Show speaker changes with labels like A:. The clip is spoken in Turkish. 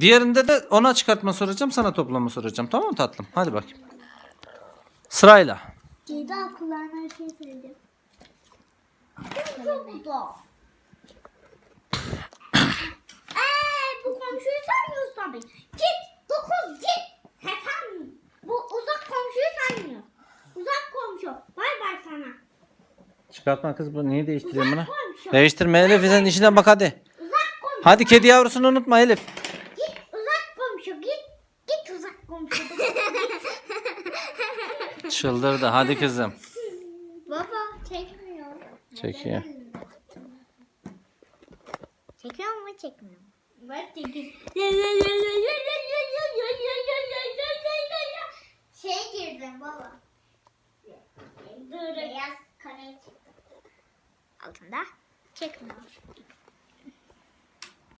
A: Diğerinde de ona çıkartma soracağım, sana toplama soracağım. Tamam mı tatlım? Hadi bakayım. Sırayla.
B: Ceyda kulağına bir şey söyleyeceğim. Çok da. Eee bu komşuyu saymıyoruz tabii. Git dokuz git. He sen bu uzak komşuyu saymıyor. Uzak komşu. Bay bay sana.
A: Çıkartma kız bu niye değiştiriyorsun bunu?
B: Uzak komşu.
A: Değiştirme Elif sen işine bak hadi. Hadi kedi yavrusunu unutma Elif.
B: Git uzak komşu git. Git uzak komşu.
A: Çıldırdı hadi kızım.
B: Baba çekmiyor.
A: Çekiyor.
B: Çekiyor mu çekmiyor mu? Çekiyorum. Şey girdim baba. Beyaz kareye çıktım. Altında çekmiyor.